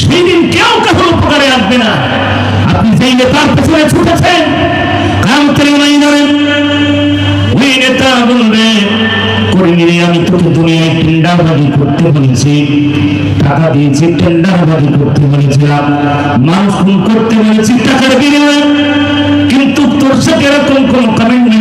সেই দিন কেউ কারও উপকারে আসবে না। আপনি যেই নেতার পেছনে ছুটেছেন ওই নেতা আমি তোকে দুনিয়ায় টেন্ডারবাজি করতে বলেছি। টাকা দিয়েছি, টেন্ডারবাজি করতে বলেছিলাম। মানুষ করতে বলেছি, টাকার বিনিময়ে। কিন্তু তোর সাথে এরকম কোন কমিটমেন্ট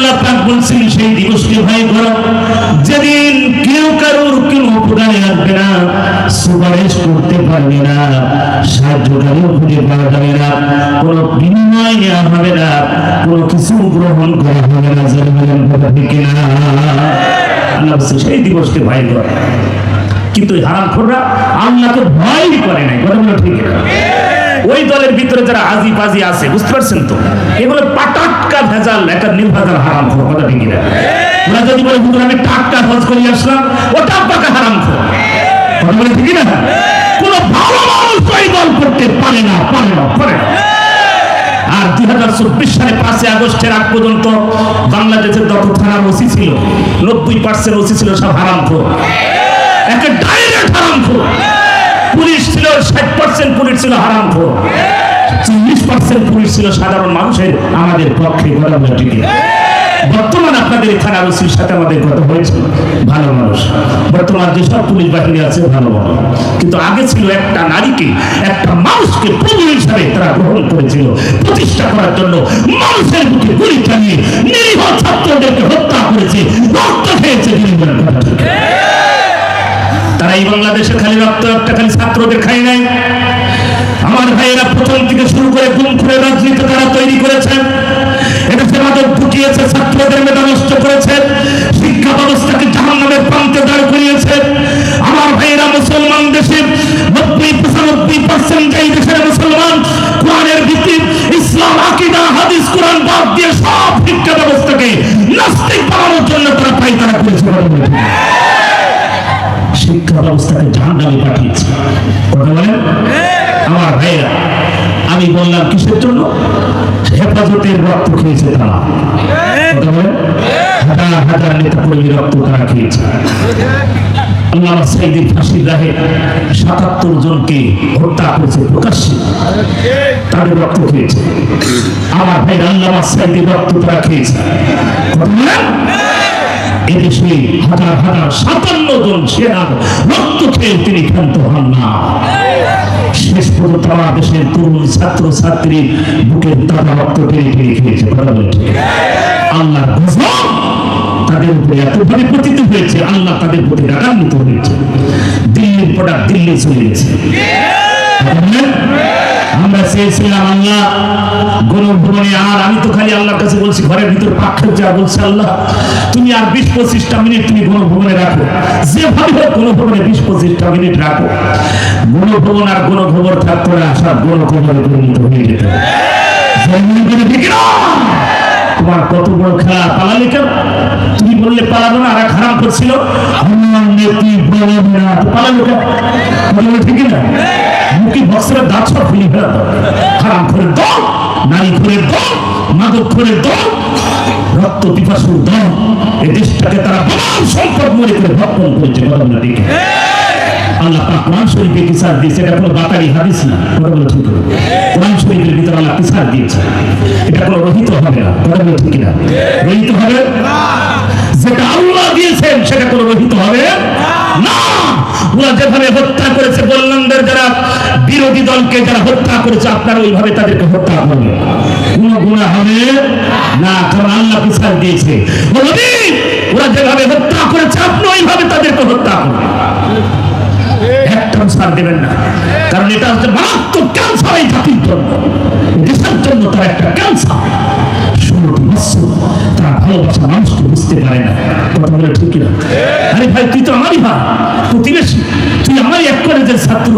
আল্লাহ পাক বলছেন, সেই দিবসকে ভয় করো যেদিন কেউ কারোর কেউ উপকারে আসবে না, সুপারিশ করতে পারবে না, সাহায্যকারীও খুঁজে পাওয়া যাবে না, কোনো বিনিময় নেওয়া হবে না, কোনো কিছু গ্রহণ করা হবে না, যেন বলেন কথা ঠিক না আল্লাহ সেই দিবসকে ভয় করো কিন্তু হারাম খোররা আল্লাহকে ভয়ই করে নাই, কথা বলো ঠিক না? ওই দলের ভিতরে যারা আজি পাজি আছে, বুঝতে পারছেন তো? এগুলো পাটাটকা ভেজাল, একটা নির্ভেজাল হারাম খোর, কথা ঠিক না যদি বলে, হুজুর, আমি টাটকা হজ করে আসলাম, ওটা পাকা হারাম খোর। কথা বলে ঠিক না? কোন ভালো মানুষ ওই দল করতে পারে না পারে না পারে না। আর দুই হাজার চব্বিশ সালে পাঁচই আগস্টের আগ পর্যন্ত বাংলাদেশের যত থানার ওসি ছিল, নব্বই পার্সেন্ট ওসি ছিল সব হারাম খোর। একটা ডাইরেক্ট হারাম খোর। পুলিশ ছিল, ষাট পার্সেন্ট পুলিশ ছিল হারাম চল্লিশ পার্সেন্ট পুলিশ ছিল সাধারণ মানুষের, আমাদের পক্ষে বর্তমান আপনাদের থানার ওসির সাথে আমাদের কথা হয়েছে। ভালো মানুষ। বর্তমান যেসব পুলিশ বাহিনী আছে, ভালো মানুষ। কিন্তু আগে ছিল একটা নারীকে, একটা মানুষকে প্রভু হিসাবে তারা গ্রহণ করেছিল। প্রতিষ্ঠা করার জন্য মানুষের মুখে গুলি চালিয়ে নিরীহ ছাত্রদেরকে হত্যা করেছে, রক্ত খেয়েছে কথা। তারা এই বাংলাদেশে খালি রক্ত খালি ছাত্রদের খাই নাই। আমার ভাইয়েরা প্রথম থেকে শুরু করে গুম করে রাজনীতি তারা তৈরি করেছেন এটা সমাজে ঢুকিয়েছে ছাত্রদের মেধা নষ্ট শিক্ষা ব্যবস্থাকে জাহান নামের প্রান্তে দাঁড় করিয়েছে। আমার ভাইয়েরা মুসলমান দেশে নব্বই, পঁচানব্বই পার্সেন্ট এই দেশের মুসলমান, কোরআনের ভিত্তি, ইসলাম, আকিদা, হাদিস, কোরআন বাদ দিয়ে সব শিক্ষা ব্যবস্থাকে নাস্তিক বানানোর জন্য তারা করেছে। শিক্ষা ব্যবস্থাকে ঝান্ডালে পাঠিয়েছে। কথা বলেন? আমার ভাইয়েরা, আমি বললাম, কিসের জন্য? হেফাজতের রক্ত খেয়েছে তারা। কথা বলেন? হাজার হাজার নেতা রক্ত তারা খেয়েছে। রক্ত খেয়েছে। আমার ভাই সাইদির রক্ত তারা খেয়েছে। এদেশে হাজার হাজার সাতান্ন জন সেনার রক্ত খেয়ে তিনি ক্ষান্ত হন না। শেষ পর্যন্ত আমার দেশের তরুণ ছাত্র ছাত্রী বুকের তাজা রক্ত টেনে টেনে খেয়েছে গজব তাদের উপরে এতভাবে পতিত হয়েছে, আল্লাহ তাদের প্রতি রাগান্বিত হয়েছে। দিল্লির প্রোডাক্ট দিল্লি চলে গেছে। আমরা চেয়েছিলাম আল্লাহ গণভবনে আর, আমি তো খালি আল্লাহর কাছে বলছি, ঘরের ভিতর পাক্ষে যা বলছে আল্লাহ। তুমি আর বিশ পঁচিশটা মিনিট তুমি গরু ভ্রমণে রাখো। যেভাবে হোক গরু ভ্রমণে বিশ পঁচিশটা মিনিট রাখো। গরু ভ্রমণ আর গরু খবর থাকতো না, সব গণখবরে পরিণত হয়ে যেত। তোমার কত বড় খেলা পালালে কেন? তুমি বললে পালাবো না, আর খারাপ করছিল। পালালো না? মুখে দাঁত সব ফেলে। হারাম করে দল নারী করে দল মাদক করে দল রক্ত পিপাসুর দল এই দেশটাকে তারা সম্পদ মনে করে ভক্ষণ করেছে দেখে আল্লাহ পাক কোরআন শরীফে কিসার দিয়েছে এটা কোনো বাতারি হাদিস না কথা বলে ঠিক কোরআন শরীফের ভিতরে আল্লাহ কিসার দিয়েছে। এটা কোনো রহিত হবে না কথা বলে ঠিক না রহিত হবে? যেটা আল্লাহ দিয়েছেন, সেটা কোনো রহিত হবে না। ওরা যেভাবে হত্যা করেছে বললামদের যারা বিরোধী দলকে যারা হত্যা করেছে, আপনারা ওইভাবে তাদেরকে হত্যা করবে কোনো গুণা হবে না, কারণ আল্লাহ বিচার দিয়েছে। ওরা যেভাবে হত্যা করেছে, আপনি ওইভাবে তাদেরকে হত্যা করবেন। ছাড় দেবেন না। কারণ এটা হচ্ছে মারাত্মক ক্যান্সার এই জাতির জন্য। দেশের জন্য তার একটা ক্যান্সার এক কলেজের ছাত্র।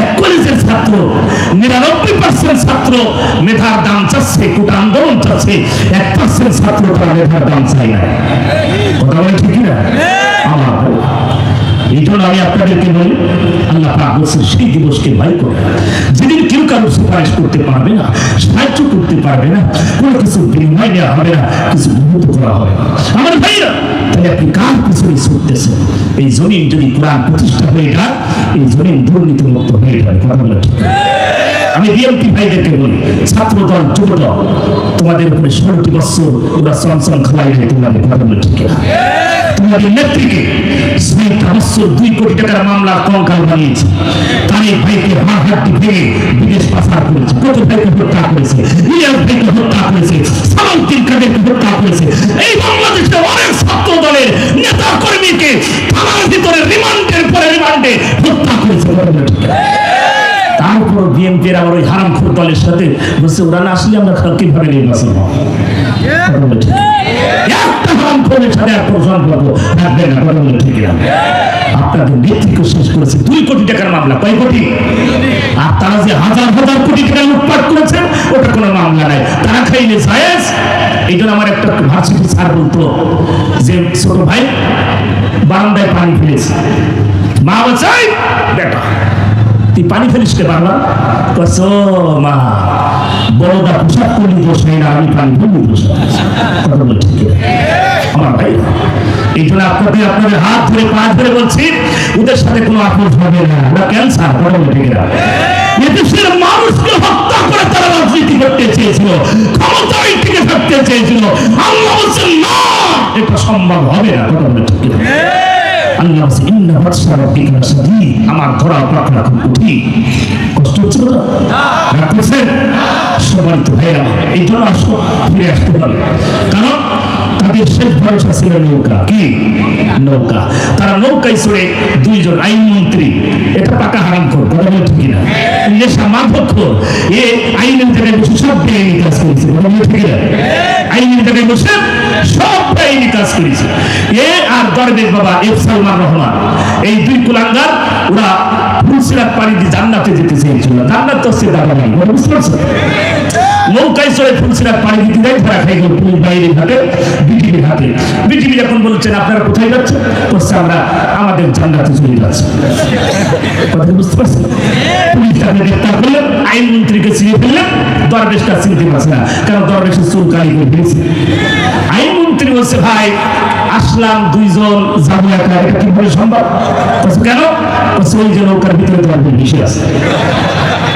এক কলেজের ছাত্র। নিরানব্বই ছাত্র মেধার দাম চাচ্ছে এক পার্সেন্ট ছাত্র তারা মেধার দাম চাই না। ঠিক না আমার এই জন্য আমি আপনাদেরকে বলি, আল্লাহ আগস্টের সেই দিবসকে ভয় করে। যেদিন কেউ কারোর সুপারিশ করতে পারবে না, সাহায্য করতে পারবে না, কোনো কিছু বিনিময় নেওয়া হবে না, কিছু উন্নত করা হবে আমার ভাইরা তাহলে আপনি কার পিছনে ছুটতেছেন? এই জমিন যদি কোরআন প্রতিষ্ঠা হয়ে যায়, এই জমিন দুর্নীতি মুক্ত হয়ে যায়, কথা ঠিক আমি বিএনপি ভাইদেরকে বলি ছাত্র দল যুব দল তোমাদের উপরে ষোলোটি বছর ওরা যায় তোমাদের বলে ঠিক তোমাদের নেত্রীকে দুই কোটি টাকার মামলা কঙ্কাল বানিয়েছে। তার ভাইকে হাড় ভেঙে বিদেশ পাচার করেছে, কত ভাইকে হত্যা করেছে রিয়াল ভাইকে হত্যা করেছে কাদেরকে হত্যা করেছে। এই অনেক ছাত্র দলের নেতা কর্মীকে থানার ভিতরে রিমান্ডের পরে রিমান্ডে হত্যা করেছে তারপর বিএনপির আমার ওই হারাম খুর দলের সাথে। বলছে ওরা না আসলে আমরা কীভাবে নির্বাচন হব? একটা হারাম সাথে এক প্রশ্ন করব থাকবে না কথা বলে ঠিক না। আপনাদের নেতৃত্ব শেষ করেছে দুই কোটি টাকার মামলা কয় কোটি? আর তারা যে হাজার হাজার কোটি টাকা লুটপাট করেছেন ওটা কোনো মামলা নাই। তারা খাইলে জায়েজ? এই জন্য আমার একটা ভার্সিটি স্যার বলতো যে ছোট ভাই বারান্দায় পানি ফেলেছে। মা বাঁচাই বেটা তুই পানি ফেলিস কে বাবা কস মা বড়দা পোশাক করলি দোষ নেই না, আমি পানি ফেলি দোষ। কথা বলে ঠিক আছে। আমার ভাই, এই জন্য আপনাদের আপনাদের হাত ধরে, পা ধরে বলছি, ওদের সাথে কোনো আপোষ হবে না। ওরা ক্যান্সার, কথা বলে ঠিক এদেশের মানুষকে হত্যা করে তারা রাজনীতি করতে চেয়েছিল, ক্ষমতায় টিকে থাকতে চেয়েছিল। আল্লাহ বলছেন, না, এটা সম্ভব হবে না। কথা বলে ঠিক না আল্লাহ বলছে, ইন্না বাদশা রাব্বিকা লাশাদীদ। আমার ধরা পাকড়া খুব কঠিন। কষ্ট হচ্ছে তো রাগ করছেন? সম্মানিত ভাইরা এই জন্য আসো ফিরে আসতে হবে। কারণ তাদের শেষ ভরসা ছিল নৌকা। কি? নৌকা। তারা নৌকায় চড়ে দুইজন আইনমন্ত্রী এটা পাকা হারাম কর কথা বলে ঠিক না? নেশা মাধক্ষ এ আইনের জায়গায় বসে সব বেআইনি কাজ করেছে কথা বলে ঠিক না? আইনের জায়গায় বসে সব বেআইনি কাজ করেছে। এ আর দরবেশ বাবা এফ সালমান রহমান, এই দুই কুলাঙ্গার, ওরা ফুলসিরাত পানি দিয়ে জান্নাতে যেতে চেয়েছিল জান্নাত নৌকায় চড়ে ফুলসিরাত পানি দিতে যাই ধরা খাই গেল পুলিশ বাইরে ঘাটে বিটিভি ঘাটে বিটিভি এখন বলছেন, আপনারা কোথায় যাচ্ছেন? বলছে, আমরা আমাদের জান্নাতে চলে যাচ্ছি কথা বুঝতে পারছেন? পুলিশ তাকে গ্রেপ্তার করলেন আইনমন্ত্রীকে চিনে ফেললেন দরবেশটা চিনতে পারছে না, কারণ দরবেশের চুল কালি করে ফেলেছে আইনমন্ত্রী বলছে, ভাই, আসলাম দুইজন যাব একা এটা কি করে সম্ভব? কেন? ওই যে নৌকার ভিতরে তোমার বেশি আছে।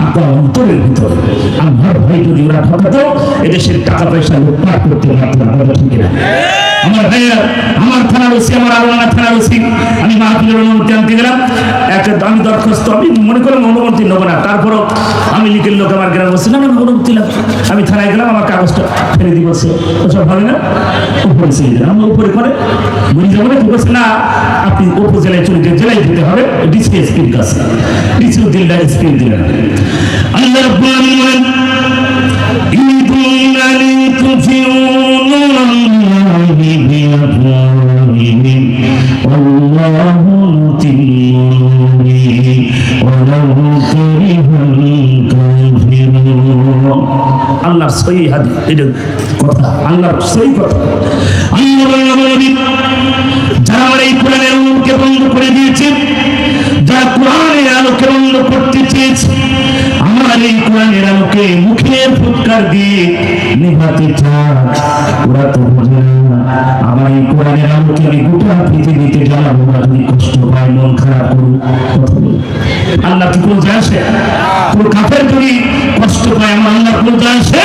তারপর অন্তরের ভিতর। আমার ভাই যদি ওরা ঠকাতো এদেশের টাকা পয়সা লুটপাট করতে পারতো আমাদের আমার ভাইয়া আমার থানার ওসি, আমার আলোনা থানার ওসি, আমি মাহফিলের অনুমতি আনতে গেলাম। এক আমি দরখাস্ত, আমি মনে করলাম অনুমতি নেব না। তারপরও আমি লিখের লোক, আমার গ্রামে বলছি না আমি অনুমতি লাগবে আমি থানায় গেলাম, আমার কাগজটা ফেলে দিয়ে বলছে ওসব হবে না, উপরে ছেড়ে দিলাম আমি উপরে করে বুঝি যাব না বলছে, না, আপনি উপজেলায় চলে যান জেলায় যেতে হবে। ডিসি এসপির কাছে। ডিসি দিল্লা এসপি দিলেন আল্লাহ রাব্বুল আলামিন বলেন, ইদুন আলিতুফিউ সহি হাদিস। এটা কথা, আল্লাহর সহি কথা। যারা এই কোরআনের আলোকে বন্ধ করে দিয়েছে, যারা কোরআনের আলোকে বন্ধ করতে চেয়েছে, আমার এই কোরআনের আলোকে মুখের ফুৎকার দিয়ে নিভাতে চায় ওরা তো বোঝে আমার এই কোরআনের আলোকে আমি গোটা পৃথিবীতে জ্বালাবো ওরা যদি কষ্ট পায়, মন খারাপ করুক। আল্লাহ কি কোনো আসে? কোন কাফের যদি কষ্ট পায়, আমার আল্লাহ কোনো আসে?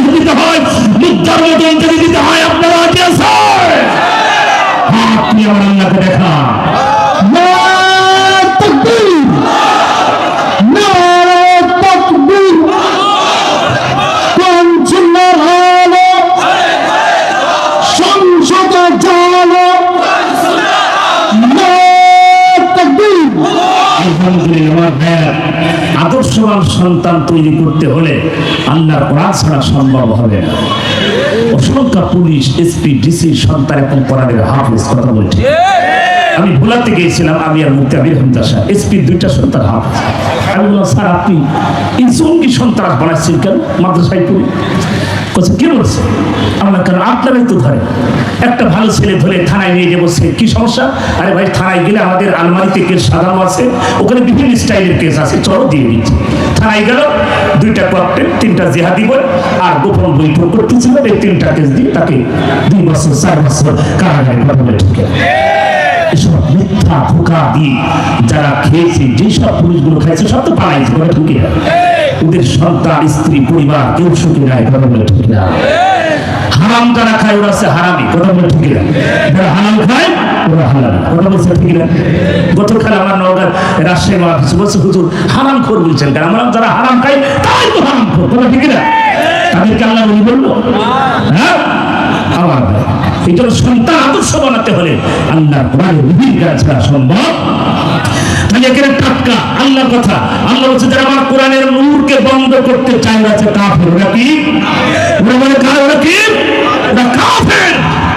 দিতে হয়। মুদ্রার মতো যদি দিতে হয়। আপনারা আপনি আমার আল্লাহকে দেখা ভাইয়েরা, আদর্শবান সন্তান তৈরি করতে হলে আল্লাহর কোরআন ছাড়া সম্ভব হবে না। অসংখ্য পুলিশ এসপি ডিসি সন্তান এখন কোরআনের হাফিজ কথা বলছি। আমি ভোলাতে গিয়েছিলাম, আমি আর মুক্তি আবির হামদাসা এসপি দুইটা সন্তান হাফিজ আমি বললাম, স্যার, আপনি এই জঙ্গি সন্ত্রাস বানাচ্ছেন কেন? মাদ্রাসায় পড়ি বলছে কি বলছে? আমরা কেন, আপনারাই তো ধরে একটা ভালো ছেলে ধরে থানায় নিয়ে যাব সে কি সমস্যা? আরে ভাই, থানায় গেলে আমাদের আলমারিতে কেস সাজানো আছে, ওখানে বিভিন্ন স্টাইলের কেস আছে, চলো দিয়ে দিচ্ছি। থানায় গেল, দুইটা ককটেল তিনটা জেহাদি বই আর গোপন বৈঠক করতেছিল এই তিনটা কেস দিয়ে তাকে দুই বছর, চার বছর কারাগারে ঢুকে এসব মিথ্যা ধোকা দিয়ে যারা খেয়েছে যেসব পুলিশগুলো খাইছে, সব তো পালাইছে করে ঢুকে ওদের সন্তান, স্ত্রী, পরিবার, কেউ সুখী নাই বলে না হারাম যারা খায়, ওরা আছে হারামি কথা বলে না যারা হারাম খায়, ওরা হারাম কথা বলছে ঠিক না গতকাল আমার রাজশাহী বলছে, হুজুর, হারাম খোর বলছেন কারণ আমরা যারা হারাম খাই তাই তো হারাম খোর। কথা ঠিক না তাদেরকে আল্লাহ বলি বলল। হ্যাঁ? ভাই এটা সন্তান আদর্শ বানাতে হলে আল্লাহ কোরআনের বিভিন্ন ছাড়া সম্ভব। তাহলে এখানে টাটকা, আল্লাহর কথা। আল্লাহ বলছে, যারা আমার কোরআনের নূরকে বন্ধ করতে চায় হচ্ছে কাফের। ওরা কি? ওরা বলে কার? ওরা কি? ওরা কাফের।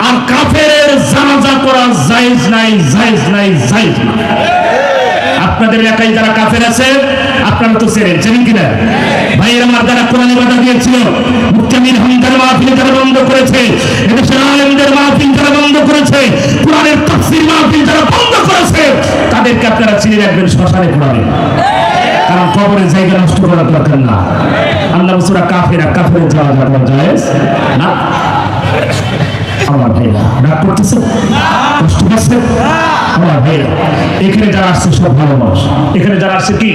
আর কাফের জানাজা করা জায়েজ নাই জায়েজ নাই জায়েজ নাই। আপনাদের এলাকায় যারা কাফের আছে, আপনারা তো চেনেন চেনেন কিনা? ভাইয়ের আমার যারা কোরআনে বাধা দিয়েছিল মুক্তামিন হামদার মাহফিল যারা বন্ধ করেছে, এদেশের আলেমদের মাহফিল যারা বন্ধ করেছে, কোরআনের তাফসির মাহফিল যারা বন্ধ করেছে, তাদেরকে আপনারা চিনে রাখবেন শ্মশানে পড়াবে কারণ কবরের জায়গা নষ্ট করার দরকার না। আল্লাহ বসুরা কাফেরা কাফের যাওয়া যাওয়া যায় না? আমার ভাইরা, রাগ করতেছে? কষ্ট পাচ্ছে? আমার ভাইরা, এখানে যারা আসছে সব ভালো মানুষ। এখানে যারা আসছে কি?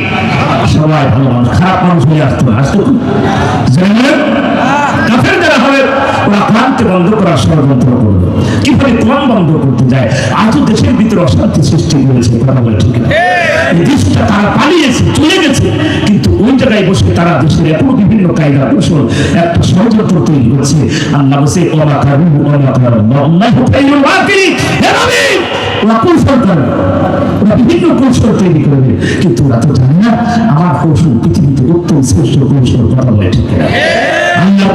সবাই ভালো মানুষ, খারাপ মানুষ হয়ে আসতে আসতো? জেনে কাফের যারা হবে ওরা কোরআনকে বন্ধ করার ষড়যন্ত্র করবে কীভাবে কোরআন বন্ধ করতে যায় আজ দেশের ভিতরে অশান্তি সৃষ্টি করেছে কথা বলে ঠিক না দেশটা তারা পালিয়েছে চলে গেছে কিন্তু ওই জায়গায় বসে তারা দেশের এখনও বিভিন্ন কায়দা কৌশল একটা ষড়যন্ত্র তৈরি হচ্ছে আল্লাহ বসে কারু ওলা অন্যায় ওয়াকিল ওরা কৌশল করে ওরা বিভিন্ন কৌশল তৈরি করবে কিন্তু ওরা তো জানে না আমার কৌশল পৃথিবীতে উত্তম শ্রেষ্ঠ কৌশল কথা বলে ঠিক আল্লাহ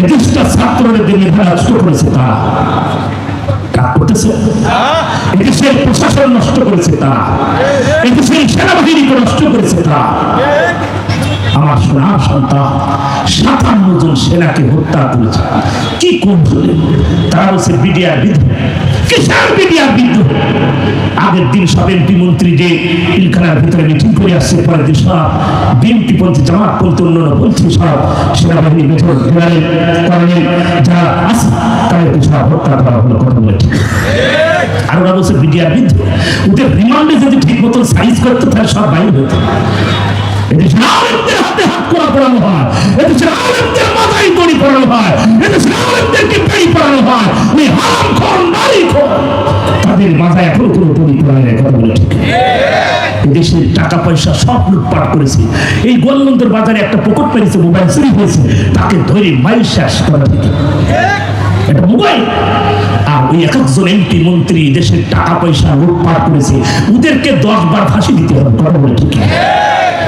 এই দেশটা ছাত্রদের নষ্ট করেছে তা রাগ করতেছে? প্রশাসন নষ্ট করেছে তা এদেশের সেনাবাহিনীকে নষ্ট করেছে তা আমার সোনার সন্তান, সাতান্ন জন সেনাকে হত্যা করেছে। কি কৌশলে? তারা বলছে, বিডিআর বিদ্রোহ। বিডিআর বিদ্রোহ? আগের দিন সব এমপি মন্ত্রী যে ভিতরে মিটিং করে আসছে, পরের দিন সব বিএনপি পন্থী, জামাত সব সেনাবাহিনী মেজর জেনারেল আছে সব হত্যা করা হলো, কথা বলে ঠিক। আর ওরা বলছে, বিডিআর বিদ্রোহ। ওদের রিমান্ডে যদি ঠিক মতন সাইজ করতো, তাহলে সব বাইরে হতো। দেশের টাকা পয়সা সব লুটপাট করেছে। এই গোলমন্ত্রের বাজারে একটা পকেট মেরেছে, মোবাইল চুরি হয়েছে। তাকে ধরে মাইল শেষ করা ঠিক। মোবাইল। আর ওই এক একজন এমপি মন্ত্রী দেশের টাকা পয়সা লুটপাট করেছে। ওদেরকে দশ বার ফাঁসি দিতে হবে, কথা বলে ঠিক।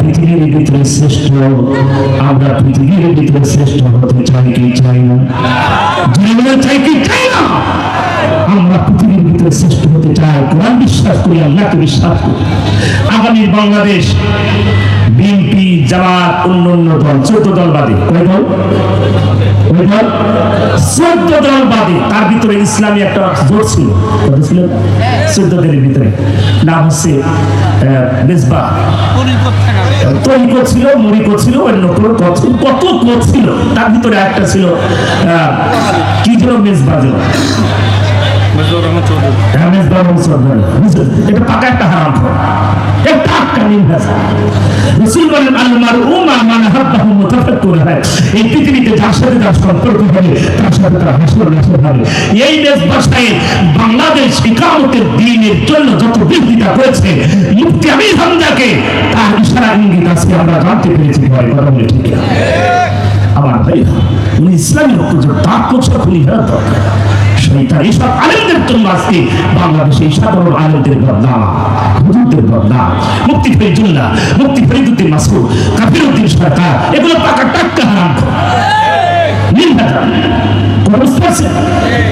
পৃথিবীর ভিতরে শ্রেষ্ঠ আমরা পৃথিবীর ভিতরে শ্রেষ্ঠ হতে চাই কি চাই না আমরা পৃথিবীর ভিতরে শ্রেষ্ঠ হতে চাই কোরআন বিশ্বাস করি, আল্লাহকে বিশ্বাস করি। আগামীর বাংলাদেশ, বিএনপি, জামাত, অন্য অন্য দল, চোদ্দ দল বাদে। কয় দল? চোদ্দ দল বাদে। তার ভিতরে ইসলামী একটা জোট ছিল। কত ছিল? চোদ্দ দলের ভিতরে। নাম হচ্ছে মেজবা তৈরি করছিল মুড়ি করছিল অন্য কোনো কত কত করছিল তার ভিতরে একটা ছিল কি ছিল? মেজবা ছিল। হ্যাঁ, মেজবা এবং চৌধুরী। এটা পাকা একটা হারাম। একটা একটা নির্ভেজাল। রসুল বলেন, "আল মারউ মা মান আহাব্বাহু মুতাফাক্কুর হয়।" এই পৃথিবীতে যার সাথে যার সম্পর্ক হবে তার সাথে তার হাসর বাংলাদেশ ইকামতের দিনের জন্য যত বিরোধিতা করেছে মুফতি আমির হামজাকে তার ইশারা ইঙ্গিত আজকে আমরা জানতে পেরেছি আমার ভাই ইসলামী ঐক্য তার কোচা খুলি শৈতান এইসব আলেমদের জন্য আজকে বাংলাদেশে এই সাধারণ আলেমদের বদনাম হুজুরদের বদনাম মুক্তি ফরিদুল্লাহ মুক্তি ফরিদুদ্দিন মাসুদ কাফিরুদ্দিন সরকার, এগুলো পাকা টাটকা হারাম। নিন্দা পারছেন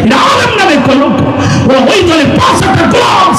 এটা আলেম নামে কলঙ্ক। ওরা ওই দলে পাঁচ একটা গোলাম